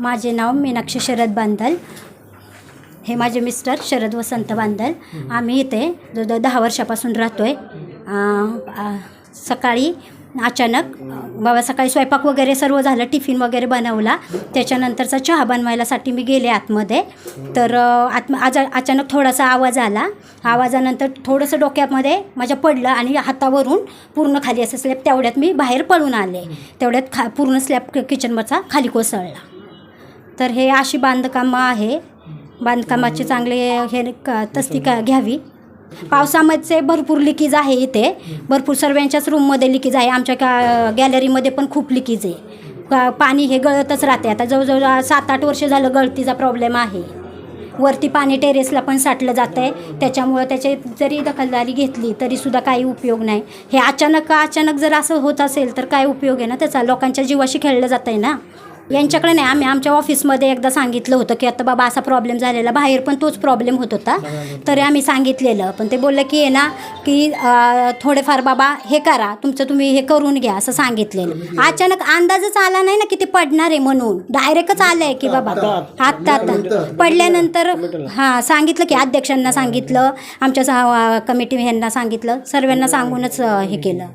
माझे नाव मीनाक्षी शरद बांधल. हे माझे मिस्टर शरद वसंत बांधल. आम्ही इथे जवळजवळ दहा वर्षापासून राहतो आहे सकाळी अचानक बाबा सकाळी स्वयंपाक वगैरे सर्व झालं टिफिन वगैरे बनवला. त्याच्यानंतरचा चहा बनवायलासाठी मी गेले आतमध्ये. तर आत आज अचानक थोडासा आवाज आला. आवाजानंतर थोडंसं डोक्यामध्ये माझ्या पडलं आणि हातावरून पूर्ण खाली असं स्लॅब तेवढ्यात मी बाहेर पळून आले. तेवढ्यात खा पूर्ण स्लॅब किचनवरचा खाली कोसळला. तर हे अशी बांधकामं आहे. बांधकामाचे चांगले हे क- तस्ती का घ्यावी. पावसामध्ये भरपूर लिकीज आहे इथे. भरपूर सर्वांच्याच रूममध्ये लिकीज आहे. आमच्या का गॅलरीमध्ये पण खूप लिकीज आहे. का- पाणी हे गळतच राहते. आता जवळजवळ सात आठ वर्ष झालं गळतीचा प्रॉब्लेम आहे. वरती पाणी टेरेसला पण साठलं जातं आहे त्याच्यामुळं त्याची जरी दखलदारी घेतली तरीसुद्धा काही उपयोग नाही. हे अचानक अचानक जर असं होत असेल तर काय उपयोग आहे ना त्याचा? लोकांच्या जीवाशी खेळलं जातं आहे ना. यांच्याकडे नाही. आम्ही आमच्या ऑफिसमध्ये एकदा सांगितलं होतं की आता बाबा असा प्रॉब्लेम झालेला. बाहेर पण तोच प्रॉब्लेम होत होता. तरी आम्ही सांगितलेलं. पण ते बोललं की आहे ना की अं, थोडेफार बाबा हे करा. तुमचं तुम्ही हे करून घ्या असं सांगितलेलं. अचानक अंदाजच आला नाही ना की ते पडणार आहे म्हणून. डायरेक्टच आलं आहे की बाबा. आत्ता आता. पडल्यानंतर हां सांगितलं की अध्यक्षांना सांगितलं. आमच्या कमिटी ह्यांना सांगितलं. सर्वांना सांगूनच अं, हे केलं.